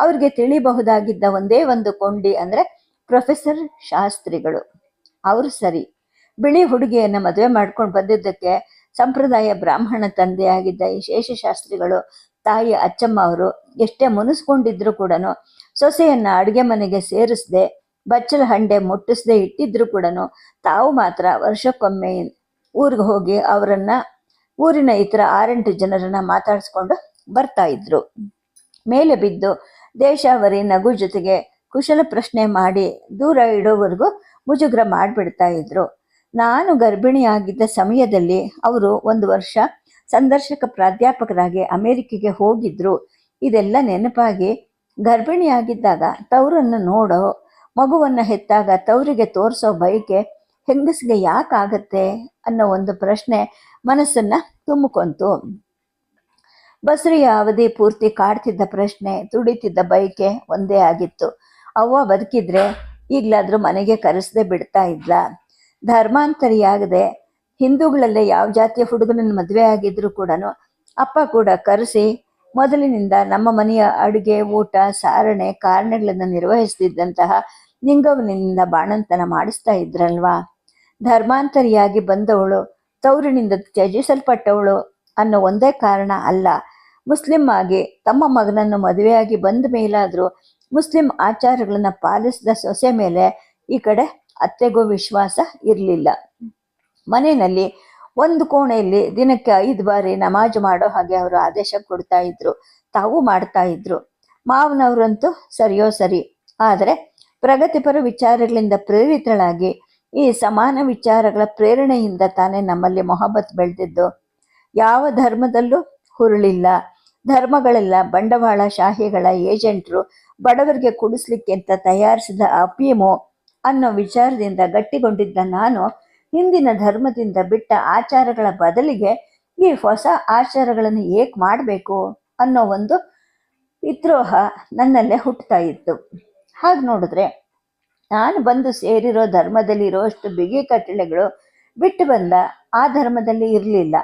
ಅವ್ರಿಗೆ ತಿಳಿಬಹುದಾಗಿದ್ದ ಒಂದೇ ಒಂದು ಕೊಂಡಿ ಅಂದರೆ ಪ್ರೊಫೆಸರ್ ಶಾಸ್ತ್ರಿಗಳು. ಅವರು ಸರಿ. ಬಿಳಿ ಹುಡುಗಿಯನ್ನು ಮದುವೆ ಮಾಡ್ಕೊಂಡು ಬಂದಿದ್ದಕ್ಕೆ ಸಂಪ್ರದಾಯ ಬ್ರಾಹ್ಮಣ ತಂದೆಯಾಗಿದ್ದ ಈ ಶೇಷಶಾಸ್ತ್ರಿಗಳು ತಾಯಿ ಅಚ್ಚಮ್ಮ ಅವರು ಎಷ್ಟೇ ಮುನಿಸ್ಕೊಂಡಿದ್ರು ಕೂಡ ಸೊಸೆಯನ್ನು ಅಡುಗೆ ಮನೆಗೆ ಸೇರಿಸದೆ ಬಚ್ಚಲ ಹಂಡೆ ಮುಟ್ಟಿಸದೆ ಇಟ್ಟಿದ್ರು ಕೂಡ ತಾವು ಮಾತ್ರ ವರ್ಷಕ್ಕೊಮ್ಮೆ ಊರಿಗೆ ಹೋಗಿ ಅವರನ್ನ ಊರಿನ ಇತರ ಆರೆಂಟು ಜನರನ್ನ ಮಾತಾಡಿಸ್ಕೊಂಡು ಬರ್ತಾ ಇದ್ರು. ಮೇಲೆ ಬಿದ್ದು ದೇಶಾವರಿ ನಗು ಜೊತೆಗೆ ಕುಶಲ ಪ್ರಶ್ನೆ ಮಾಡಿ ದೂರ ಇಡೋವರೆಗೂ ಮುಜುಗ್ರ ಮಾಡಿಬಿಡ್ತಾ ಇದ್ರು. ನಾನು ಗರ್ಭಿಣಿಯಾಗಿದ್ದ ಸಮಯದಲ್ಲಿ ಅವರು ಒಂದು ವರ್ಷ ಸಂದರ್ಶಕ ಪ್ರಾಧ್ಯಾಪಕರಾಗಿ ಅಮೆರಿಕೆಗೆ ಹೋಗಿದ್ರು. ಇದೆಲ್ಲ ನೆನಪಾಗಿ ಗರ್ಭಿಣಿಯಾಗಿದ್ದಾಗ ತವರನ್ನು ನೋಡೋ ಮಗುವನ್ನು ಹೆತ್ತಾಗ ತವರಿಗೆ ತೋರಿಸೋ ಬಯಕೆ ಹೆಂಗಸಿಗೆ ಯಾಕಾಗತ್ತೆ ಅನ್ನೋ ಒಂದು ಪ್ರಶ್ನೆ ಮನಸ್ಸನ್ನ ತುಂಬಿಕೊಂತು. ಬಸ್ರಿಯ ಅವಧಿ ಪೂರ್ತಿ ಕಾಡ್ತಿದ್ದ ಪ್ರಶ್ನೆ ತುಡಿತಿದ್ದ ಬಯಕೆ ಒಂದೇ ಆಗಿತ್ತು. ಅವ್ವ ಬದುಕಿದ್ರೆ ಈಗಲಾದರೂ ಮನೆಗೆ ಕರೆಸದೆ ಬಿಡ್ತಾ ಇದ್ಲ. ಧರ್ಮಾಂತರಿಯಾಗದೆ ಹಿಂದೂಗಳಲ್ಲೇ ಯಾವ ಜಾತಿಯ ಹುಡುಗನನ್ನು ಮದುವೆ ಆಗಿದ್ರು ಕೂಡ ಅಪ್ಪ ಕೂಡ ಕರೆಸಿ ಮೊದಲಿನಿಂದ ನಮ್ಮ ಮನೆಯ ಅಡುಗೆ, ಊಟ, ಸಾರಣೆ, ಕಾರಣಗಳನ್ನು ನಿರ್ವಹಿಸ್ತಿದ್ದಂತಹ ನಿಂಗವನಿಂದ ಬಾಣಂತನ ಮಾಡಿಸ್ತಾ ಇದ್ರಲ್ವಾ? ಧರ್ಮಾಂತರಿಯಾಗಿ ಬಂದವಳು, ತೌರಿನಿಂದ ತ್ಯಜಿಸಲ್ಪಟ್ಟವಳು ಅನ್ನೋ ಒಂದೇ ಕಾರಣ ಅಲ್ಲ. ಮುಸ್ಲಿಂ ಆಗಿ ತಮ್ಮ ಮಗನನ್ನು ಮದುವೆಯಾಗಿ ಬಂದ ಮೇಲಾದರೂ ಮುಸ್ಲಿಂ ಆಚಾರಗಳನ್ನು ಪಾಲಿಸಿದ ಸೊಸೆ ಮೇಲೆ ಈ ಕಡೆ ಅತ್ತೆಗೂ ವಿಶ್ವಾಸ ಇರಲಿಲ್ಲ. ಮನೆಯಲ್ಲಿ ಒಂದು ಕೋಣೆಯಲ್ಲಿ ದಿನಕ್ಕೆ ಐದು ಬಾರಿ ನಮಾಜ್ ಮಾಡೋ ಹಾಗೆ ಅವರು ಆದೇಶ ಕೊಡ್ತಾ ಇದ್ರು, ತಾವು ಮಾಡ್ತಾ ಇದ್ರು. ಮಾವನವರಂತೂ ಸರಿಯೋ ಸರಿ. ಆದರೆ ಪ್ರಗತಿಪರ ವಿಚಾರಗಳಿಂದ ಪ್ರೇರಿತಳಾಗಿ ಈ ಸಮಾನ ವಿಚಾರಗಳ ಪ್ರೇರಣೆಯಿಂದ ತಾನೇ ನಮ್ಮಲ್ಲಿ ಮೊಹಬ್ಬತ್ ಬೆಳೆದಿದ್ದು. ಯಾವ ಧರ್ಮದಲ್ಲೂ ಹುರುಳಿಲ್ಲ. ಧರ್ಮಗಳೆಲ್ಲ ಬಂಡವಾಳ ಶಾಹಿಗಳ ಏಜೆಂಟ್ರು ಬಡವರಿಗೆ ಕುಡಿಸ್ಲಿಕ್ಕೆ ಅಂತ ತಯಾರಿಸಿದ ಅಪೀಮೋ ಅನ್ನೋ ವಿಚಾರದಿಂದ ಗಟ್ಟಿಗೊಂಡಿದ್ದ ನಾನು ಹಿಂದಿನ ಧರ್ಮದಿಂದ ಬಿಟ್ಟ ಆಚಾರಗಳ ಬದಲಿಗೆ ಈ ಹೊಸ ಆಚಾರಗಳನ್ನು ಏಕೆ ಮಾಡಬೇಕು ಅನ್ನೋ ಒಂದು ವಿದ್ರೋಹ ನನ್ನಲ್ಲೇ ಹುಟ್ಟುತ್ತಾ ಇತ್ತು. ಹಾಗೆ ನೋಡಿದ್ರೆ ನಾನು ಬಂದು ಸೇರಿರೋ ಧರ್ಮದಲ್ಲಿರೋಷ್ಟು ಬಿಗಿ ಕಟ್ಟಳೆಗಳು ಬಿಟ್ಟು ಬಂದ, ಆ ಧರ್ಮದಲ್ಲಿ ಇರಲಿಲ್ಲ.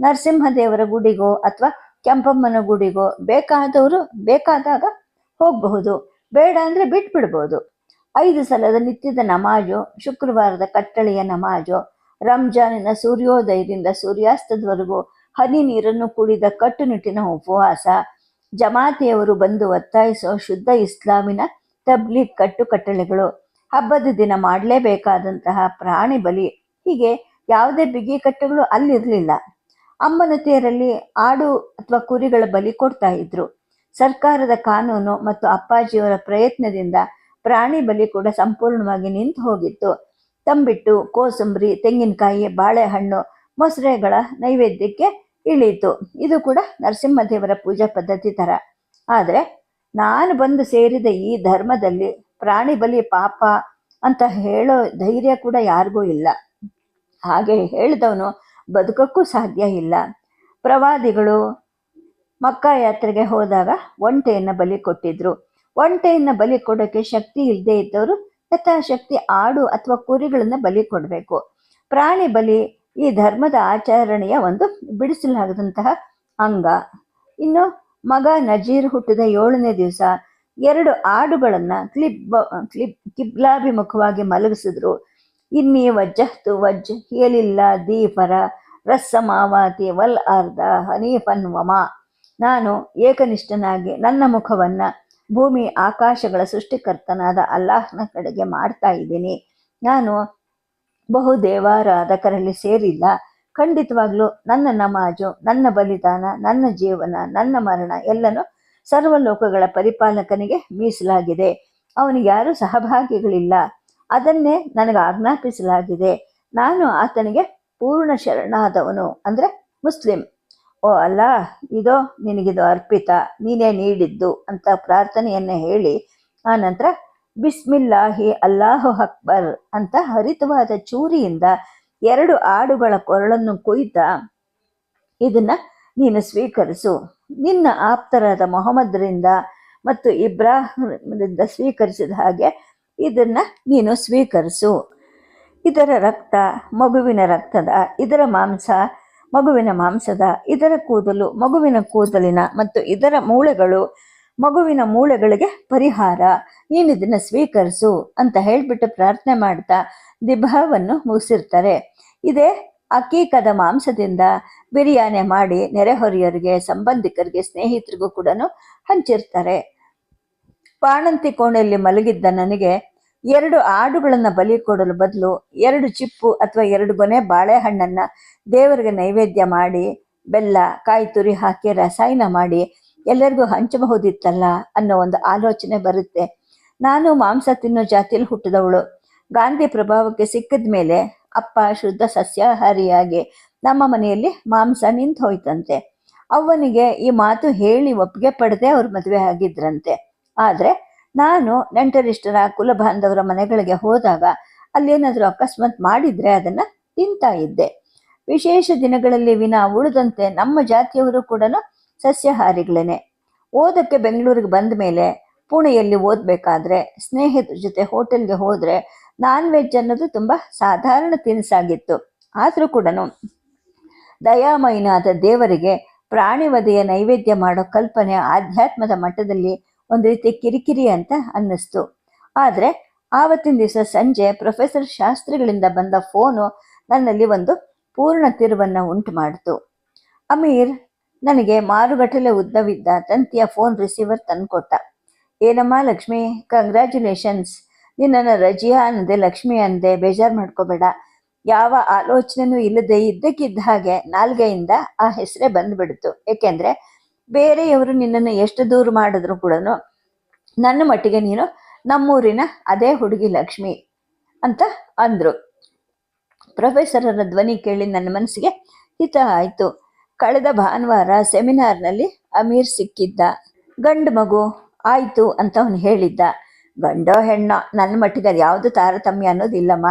ನರಸಿಂಹದೇವರ ಗುಡಿಗೋ ಅಥವಾ ಕೆಂಪಮ್ಮನ ಗುಡಿಗೋ ಬೇಕಾದವರು ಬೇಕಾದಾಗ ಹೋಗಬಹುದು, ಬೇಡ ಅಂದರೆ ಬಿಟ್ಬಿಡ್ಬೋದು. ಐದು ಸಲದ ನಿತ್ಯದ ನಮಾಜು, ಶುಕ್ರವಾರದ ಕಟ್ಟಳೆಯ ನಮಾಜು, ರಂಜಾನಿನ ಸೂರ್ಯೋದಯದಿಂದ ಸೂರ್ಯಾಸ್ತದವರೆಗೂ ಹನಿ ನೀರನ್ನು ಕುಡಿದ ಕಟ್ಟುನಿಟ್ಟಿನ ಉಪವಾಸ ಜಮಾತಿಯವರು ಬಂದು ಒತ್ತಾಯಿಸೋ ಶುದ್ಧ ಇಸ್ಲಾಮಿನ ತಬ್ಲೀಗ್ ಕಟ್ಟುಕಟ್ಟಳೆಗಳು ಹಬ್ಬದ ದಿನ ಮಾಡಲೇಬೇಕಾದಂತಹ ಪ್ರಾಣಿ ಬಲಿ ಹೀಗೆ ಯಾವುದೇ ಬಿಗಿ ಕಟ್ಟುಗಳು ಅಲ್ಲಿರಲಿಲ್ಲ ಅಮ್ಮನತಿಯರಲ್ಲಿ ಆಡು ಅಥವಾ ಕುರಿಗಳ ಬಲಿ ಕೊಡ್ತಾ ಇದ್ರು. ಸರ್ಕಾರದ ಕಾನೂನು ಮತ್ತು ಅಪ್ಪಾಜಿಯವರ ಪ್ರಯತ್ನದಿಂದ ಪ್ರಾಣಿ ಬಲಿ ಕೂಡ ಸಂಪೂರ್ಣವಾಗಿ ನಿಂತು ಹೋಗಿತ್ತು. ತಂಬಿಟ್ಟು, ಕೋಸಂಬರಿ, ತೆಂಗಿನಕಾಯಿ, ಬಾಳೆಹಣ್ಣು, ಮೊಸರೆಗಳ ನೈವೇದ್ಯಕ್ಕೆ ಇಳೀತು ಇದು ಕೂಡ ನರಸಿಂಹದೇವರ ಪೂಜಾ ಪದ್ಧತಿ ಥರ. ಆದರೆ ನಾನು ಬಂದು ಸೇರಿದ ಈ ಧರ್ಮದಲ್ಲಿ ಪ್ರಾಣಿ ಬಲಿ ಪಾಪ ಅಂತ ಹೇಳೋ ಧೈರ್ಯ ಕೂಡ ಯಾರಿಗೂ ಇಲ್ಲ. ಹಾಗೆ ಹೇಳಿದವನು, ಬದುಕಕ್ಕೂ ಸಾಧ್ಯ ಇಲ್ಲ. ಪ್ರವಾದಿಗಳು ಮಕ್ಕ ಯಾತ್ರೆಗೆ ಹೋದಾಗ ಒಂಟೆಯನ್ನು ಬಲಿ ಕೊಟ್ಟಿದ್ರು. ಒಂಟೆಯನ್ನು ಬಲಿ ಕೊಡೋಕ್ಕೆ ಶಕ್ತಿ ಇಲ್ಲದೆ ಇದ್ದವರು ಯಥಾಶಕ್ತಿ ಆಡು ಅಥವಾ ಕುರಿಗಳನ್ನು ಬಲಿ ಕೊಡಬೇಕು. ಪ್ರಾಣಿ ಬಲಿ ಈ ಧರ್ಮದ ಆಚರಣೆಯ ಒಂದು ಬಿಡಿಸಲಾಗದಂತಹ ಅಂಗ. ಇನ್ನು ಮಗ ನಜೀರ್ ಹುಟ್ಟಿದ ಏಳನೇ ದಿವಸ ಎರಡು ಆಡುಗಳನ್ನ ಕ್ಲಿಬ್ ಕ್ಲಿಬ್ ಕಿಬ್ಲಾಭಿಮುಖವಾಗಿ ಮಲಗಿಸಿದ್ರು. ಇನ್ನಿ ವಜ್ಜಹ್ತು ವಜ್ ಹೇಲಿಲ್ಲ ದೀಪರ ರಸ್ಸಮಾವಾತಿ ವಲ್ ಅರ್ಧ ಹನೀಫನ್ ವಮ. ನಾನು ಏಕನಿಷ್ಠನಾಗಿ ನನ್ನ ಮುಖವನ್ನ ಭೂಮಿ ಆಕಾಶಗಳ ಸೃಷ್ಟಿಕರ್ತನಾದ ಅಲ್ಲಾಹ್ನ ಕಡೆಗೆ ಮಾಡ್ತಾ ಇದ್ದೀನಿ. ನಾನು ಬಹು ದೇವಾರಾಧಕರಲ್ಲಿ ಸೇರಿಲ್ಲ. ಖಂಡಿತವಾಗ್ಲೂ ನನ್ನ ನಮಾಜು, ನನ್ನ ಬಲಿದಾನ, ನನ್ನ ಜೀವನ, ನನ್ನ ಮರಣ ಎಲ್ಲನೂ ಸರ್ವಲೋಕಗಳ ಪರಿಪಾಲಕನಿಗೆ ಮೀಸಲಾಗಿದೆ. ಅವನಿಗೆ ಯಾರೂ ಸಹಭಾಗಿಗಳಿಲ್ಲ. ಅದನ್ನೇ ನನಗೆ ಆಜ್ಞಾಪಿಸಲಾಗಿದೆ. ನಾನು ಆತನಿಗೆ ಪೂರ್ಣ ಶರಣಾದವನು, ಅಂದರೆ ಮುಸ್ಲಿಂ. ಓ ಅಲ್ಲ, ಇದೋ ನಿನಗಿದು ಅರ್ಪಿತ, ನೀನೇ ನೀಡಿದ್ದು ಅಂತ ಪ್ರಾರ್ಥನೆಯನ್ನು ಹೇಳಿ, ಆ ನಂತರ ಬಿಸ್ಮಿಲ್ಲಾಹಿ ಅಲ್ಲಾಹು ಅಕ್ಬರ್ ಅಂತ ಹರಿತವಾದ ಚೂರಿಯಿಂದ ಎರಡು ಆಡುಗಳ ಕೊರಳನ್ನು ಕುಯ್ದ, ಇದನ್ನು ನೀನು ಸ್ವೀಕರಿಸು. ನಿನ್ನ ಆಪ್ತರಾದ ಮೊಹಮ್ಮದ್ರಿಂದ ಮತ್ತು ಇಬ್ರಾಹಿಮರಿಂದ ಸ್ವೀಕರಿಸಿದ ಹಾಗೆ ಇದನ್ನ ನೀನು ಸ್ವೀಕರಿಸು. ಇದರ ರಕ್ತ ಮಗುವಿನ ರಕ್ತದ, ಇದರ ಮಾಂಸ ಮಗುವಿನ ಮಾಂಸದ, ಇದರ ಕೂದಲು ಮಗುವಿನ ಕೂದಲಿನ ಮತ್ತು ಇದರ ಮೂಳೆಗಳು ಮಗುವಿನ ಮೂಳೆಗಳಿಗೆ ಪರಿಹಾರ. ನೀನು ಇದನ್ನ ಸ್ವೀಕರಿಸು ಅಂತ ಹೇಳ್ಬಿಟ್ಟು ಪ್ರಾರ್ಥನೆ ಮಾಡ್ತಾ ದಿಭಾವನ್ನು ಮುಗಿಸಿರ್ತಾರೆ. ಇದೇ ಅಕೀಕದ ಮಾಂಸದಿಂದ ಬಿರಿಯಾನಿ ಮಾಡಿ ನೆರೆಹೊರೆಯವರಿಗೆ, ಸಂಬಂಧಿಕರಿಗೆ, ಸ್ನೇಹಿತರಿಗೂ ಕೂಡ ಹಂಚಿರ್ತಾರೆ. ಪಾಣಂತಿ ಕೋಣೆಯಲ್ಲಿ ಮಲಗಿದ್ದ ನನಗೆ ಎರಡು ಆಡುಗಳನ್ನು ಬಲಿ ಕೊಡಲು ಬದಲು ಎರಡು ಚಿಪ್ಪು ಅಥವಾ ಎರಡು ಗೊನೆ ಬಾಳೆಹಣ್ಣನ್ನು ದೇವರಿಗೆ ನೈವೇದ್ಯ ಮಾಡಿ, ಬೆಲ್ಲ, ಕಾಯಿ ತುರಿ ಹಾಕಿ, ರಸಾಯನ ಮಾಡಿ ಎಲ್ಲರಿಗೂ ಹಂಚಬಹುದಿತ್ತಲ್ಲ ಅನ್ನೋ ಒಂದು ಆಲೋಚನೆ ಬರುತ್ತೆ. ನಾನು ಮಾಂಸ ತಿನ್ನೋ ಜಾತಿಯಲ್ಲಿ ಹುಟ್ಟಿದವಳು. ಗಾಂಧಿ ಪ್ರಭಾವಕ್ಕೆ ಸಿಕ್ಕಿದ ಮೇಲೆ ಅಪ್ಪ ಶುದ್ಧ ಸಸ್ಯಾಹಾರಿಯಾಗಿ ನಮ್ಮ ಮನೆಯಲ್ಲಿ ಮಾಂಸ ನಿಂತು ಹೋಯ್ತಂತೆ. ಅವನಿಗೆ ಈ ಮಾತು ಹೇಳಿ ಒಪ್ಪಿಗೆ ಪಡೆದೇ ಅವ್ರ ಮದುವೆ ಆಗಿದ್ರಂತೆ. ಆದರೆ ನಾನು ನೆಂಟರಿಷ್ಟರ ಕುಲಬಾಂಧವರ ಮನೆಗಳಿಗೆ ಹೋದಾಗ ಅಲ್ಲೇನಾದರೂ ಅಕಸ್ಮಾತ್ ಮಾಡಿದ್ರೆ ಅದನ್ನ ತಿಂತಾ ಇದ್ದೆ. ವಿಶೇಷ ದಿನಗಳಲ್ಲಿ ವಿನ ಉಳಿದಂತೆ ನಮ್ಮ ಜಾತಿಯವರು ಕೂಡ ಸಸ್ಯಾಹಾರಿಗಳೇನೆ. ಓದಕ್ಕೆ ಬೆಂಗಳೂರಿಗೆ ಬಂದ ಮೇಲೆ ಪುಣೆಯಲ್ಲಿ ಓದಬೇಕಾದ್ರೆ ಸ್ನೇಹಿತರ ಜೊತೆ ಹೋಟೆಲ್ಗೆ ಹೋದರೆ ನಾನ್ ವೆಜ್ ಅನ್ನೋದು ತುಂಬ ಸಾಧಾರಣ ತಿನಿಸಾಗಿತ್ತು. ಆದರೂ ಕೂಡ ದಯಾಮಯನಾದ ದೇವರಿಗೆ ಪ್ರಾಣಿವಧೆಯ ನೈವೇದ್ಯ ಮಾಡೋ ಕಲ್ಪನೆ ಆಧ್ಯಾತ್ಮದ ಮಟ್ಟದಲ್ಲಿ ಒಂದು ರೀತಿ ಕಿರಿಕಿರಿ ಅಂತ ಅನ್ನಿಸ್ತು. ಆದರೆ ಆವತ್ತಿನ ದಿವಸ ಸಂಜೆ ಪ್ರೊಫೆಸರ್ ಶಾಸ್ತ್ರಿಗಳಿಂದ ಬಂದ ಫೋನು ನನ್ನಲ್ಲಿ ಒಂದು ಪೂರ್ಣ ತಿರುವನ್ನು ಉಂಟು ಮಾಡಿತು ಅಮೀರ್, ನನಗೆ ಮಾರುಗಟ್ಟಲೆ ಉದ್ದವಿದ್ದ ತಂತಿಯ ಫೋನ್ ರಿಸೀವರ್ ತಂದುಕೊಟ್ಟ. ಏನಮ್ಮ ಲಕ್ಷ್ಮಿ ಕಂಗ್ರ್ಯಾಚುಲೇಷನ್ಸ್ ನಿನ್ನನ್ನು ರಜಿಯಾ ಅಂದೆ ಲಕ್ಷ್ಮಿ ಅಂದೆ ಬೇಜಾರು ಮಾಡ್ಕೋಬೇಡ. ಯಾವ ಆಲೋಚನೆನೂ ಇಲ್ಲದೆ ಇದ್ದಕ್ಕಿದ್ದ ಹಾಗೆ ನಾಲ್ಗೆಯಿಂದ ಆ ಹೆಸರೇ ಬಂದ್ಬಿಡ್ತು. ಏಕೆಂದ್ರೆ ಬೇರೆಯವರು ನಿನ್ನನ್ನು ಎಷ್ಟು ದೂರ ಮಾಡಿದ್ರು ಕೂಡ ನನ್ನ ಮಟ್ಟಿಗೆ ನೀನು ನಮ್ಮೂರಿನ ಅದೇ ಹುಡುಗಿ ಲಕ್ಷ್ಮಿ ಅಂತ ಅಂದ್ರು. ಪ್ರೊಫೆಸರರ ಧ್ವನಿ ಕೇಳಿ ನನ್ನ ಮನಸ್ಸಿಗೆ ಹಿತ ಆಯಿತು. ಕಳೆದ ಭಾನುವಾರ ಸೆಮಿನಾರ್ನಲ್ಲಿ ಅಮೀರ್ ಸಿಕ್ಕಿದ್ದ. ಗಂಡು ಮಗು ಆಯಿತು ಅಂತ ಅವನು ಹೇಳಿದ್ದ. ಗಂಡೋ ಹೆಣ್ಣೋ, ನನ್ನ ಮಟ್ಟಿಗೆ ಅದು ಯಾವುದು ತಾರತಮ್ಯ ಅನ್ನೋದಿಲ್ಲಮ್ಮ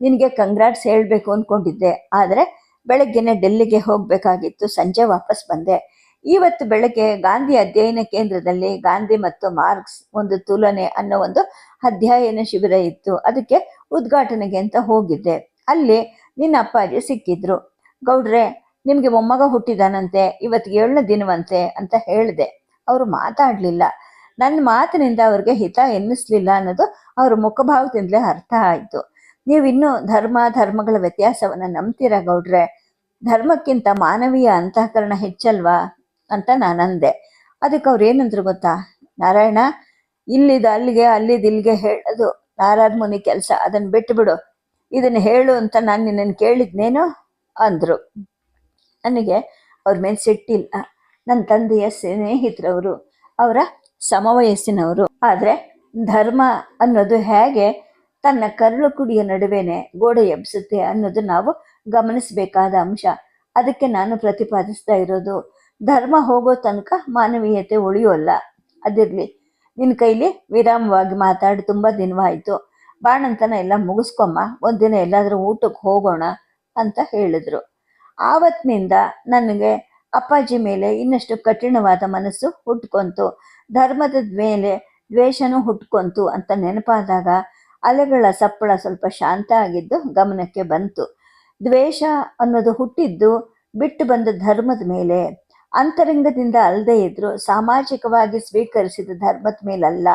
ನಿನಗೆ ಕಂಗ್ರಾಟ್ಸ್ ಹೇಳಬೇಕು ಅಂದ್ಕೊಂಡಿದ್ದೆ ಆದರೆ ಬೆಳಗ್ಗೆನೇ ಡೆಲ್ಲಿಗೆ ಹೋಗಬೇಕಾಗಿತ್ತು. ಸಂಜೆ ವಾಪಸ್ ಬಂದೆ. ಇವತ್ತು ಬೆಳಗ್ಗೆ ಗಾಂಧಿ ಅಧ್ಯಯನ ಕೇಂದ್ರದಲ್ಲಿ ಗಾಂಧಿ ಮತ್ತು ಮಾರ್ಕ್ಸ್ ಒಂದು ತುಲನೆ ಅನ್ನೋ ಒಂದು ಅಧ್ಯಯನ ಶಿಬಿರ ಇತ್ತು. ಅದಕ್ಕೆ ಉದ್ಘಾಟನೆಗೆ ಅಂತ ಹೋಗಿದ್ದೆ. ಅಲ್ಲಿ ನಿನ್ನ ಅಪ್ಪಾಜಿ ಸಿಕ್ಕಿದ್ರು. ಗೌಡ್ರೆ, ನಿಮಗೆ ಮೊಮ್ಮಗ ಹುಟ್ಟಿದಾನಂತೆ. ಇವತ್ತು ಏಳನೇ ದಿನವಂತೆ ಅಂತ ಹೇಳಿದೆ. ಅವರು ಮಾತಾಡಲಿಲ್ಲ. ನನ್ನ ಮಾತಿನಿಂದ ಅವ್ರಿಗೆ ಹಿತ ಎನ್ನಿಸ್ಲಿಲ್ಲ ಅನ್ನೋದು ಅವ್ರ ಮುಖಭಾವದಿಂದಲೇ ಅರ್ಥ ಆಯಿತು. ನೀವು ಇನ್ನೂ ಧರ್ಮ, ಧರ್ಮಗಳ ವ್ಯತ್ಯಾಸವನ್ನು ನಂಬ್ತೀರ ಗೌಡ್ರೆ? ಧರ್ಮಕ್ಕಿಂತ ಮಾನವೀಯ ಅಂತಃಕರಣ ಹೆಚ್ಚಲ್ವಾ ಅಂತ ನಾನು ಅಂದೆ ಅದಕ್ಕೆ ಅವ್ರು ಏನಂದ್ರು ಗೊತ್ತಾ? ನಾರಾಯಣ, ಇಲ್ಲಿದ ಅಲ್ಲಿಗೆ, ಅಲ್ಲಿದ ಇಲ್ಲಿಗೆ ಹೇಳೋದು ನಾರಾಯಣ ಮುನಿ ಕೆಲಸ. ಅದನ್ನ ಬಿಟ್ಟುಬಿಡು ಇದನ್ನ ಹೇಳು ಅಂತ ನಾನು ನಿನ್ನನ್ನು ಕೇಳಿದ್ನೇನೋ? ಅಂದ್ರು. ನನಗೆ ಅವ್ರ ಮೇಲೆ ಸಿಟ್ಟಿಲ್ಲ. ನನ್ನ ತಂದೆಯ ಸ್ನೇಹಿತರವರು ಅವರ ಸಮವಯಸ್ಸಿನವರು. ಆದರೆ ಧರ್ಮ ಅನ್ನೋದು ಹೇಗೆ ತನ್ನ ಕರುಳು ಕುಡಿಯ ನಡುವೆನೆ ಗೋಡೆ ಎಬ್ಸುತ್ತೆ ಅನ್ನೋದು ನಾವು ಗಮನಿಸಬೇಕಾದ ಅಂಶ. ಅದಕ್ಕೆ ನಾನು ಪ್ರತಿಪಾದಿಸ್ತಾ ಇರೋದು, ಧರ್ಮ ಹೋಗೋ ತನಕ ಮಾನವೀಯತೆ ಉಳಿಯೋಲ್ಲ ಅದಿರಲಿ ನಿನ್ನ ಕೈಲಿ ವಿರಾಮವಾಗಿ ಮಾತಾಡಿ ತುಂಬ ದಿನವಾಯಿತು. ಬಾಣಂತನ ಎಲ್ಲ ಮುಗಿಸ್ಕೊಮ್ಮ, ಒಂದಿನ ಎಲ್ಲಾದರೂ ಊಟಕ್ಕೆ ಹೋಗೋಣ ಅಂತ ಹೇಳಿದ್ರು. ಆವತ್ತಿನಿಂದ ನನಗೆ ಅಪ್ಪಾಜಿ ಮೇಲೆ ಇನ್ನಷ್ಟು ಕಠಿಣವಾದ ಮನಸ್ಸು ಹುಟ್ಕೊಂತು. ಧರ್ಮದ ಮೇಲೆ ದ್ವೇಷನೂ ಹುಟ್ಕೊಂತು ಅಂತ ನೆನಪಾದಾಗ ಅಲೆಗಳ ಸಪ್ಪಳ ಸ್ವಲ್ಪ ಶಾಂತ ಆಗಿದ್ದು ಗಮನಕ್ಕೆ ಬಂತು. ದ್ವೇಷ ಅನ್ನೋದು ಹುಟ್ಟಿದ್ದು ಬಿಟ್ಟು ಬಂದ ಧರ್ಮದ ಮೇಲೆ. ಅಂತರಂಗದಿಂದ ಅಲ್ಲದೆ ಇದ್ರು ಸಾಮಾಜಿಕವಾಗಿ ಸ್ವೀಕರಿಸಿದ ಧರ್ಮದ ಮೇಲಲ್ಲ.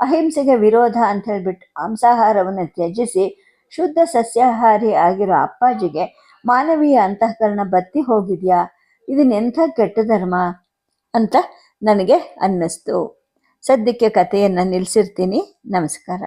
ಅಹಿಂಸೆಗೆ ವಿರೋಧ ಅಂತ ಹೇಳ್ಬಿಟ್ಟು ಮಾಂಸಾಹಾರವನ್ನು ತ್ಯಜಿಸಿ ಶುದ್ಧ ಸಸ್ಯಾಹಾರಿ ಆಗಿರೋ ಅಪ್ಪಾಜಿಗೆ ಮಾನವೀಯ ಅಂತಃಕರಣ ಬತ್ತಿ ಹೋಗಿದ್ಯಾ? ಇದನ್ನೆಂಥ ಕೆಟ್ಟ ಧರ್ಮ ಅಂತ ನನಗೆ ಅನ್ನಿಸ್ತು. ಸದ್ಯಕ್ಕೆ ಕಥೆಯನ್ನು ನಿಲ್ಲಿಸಿರ್ತೀನಿ ನಮಸ್ಕಾರ.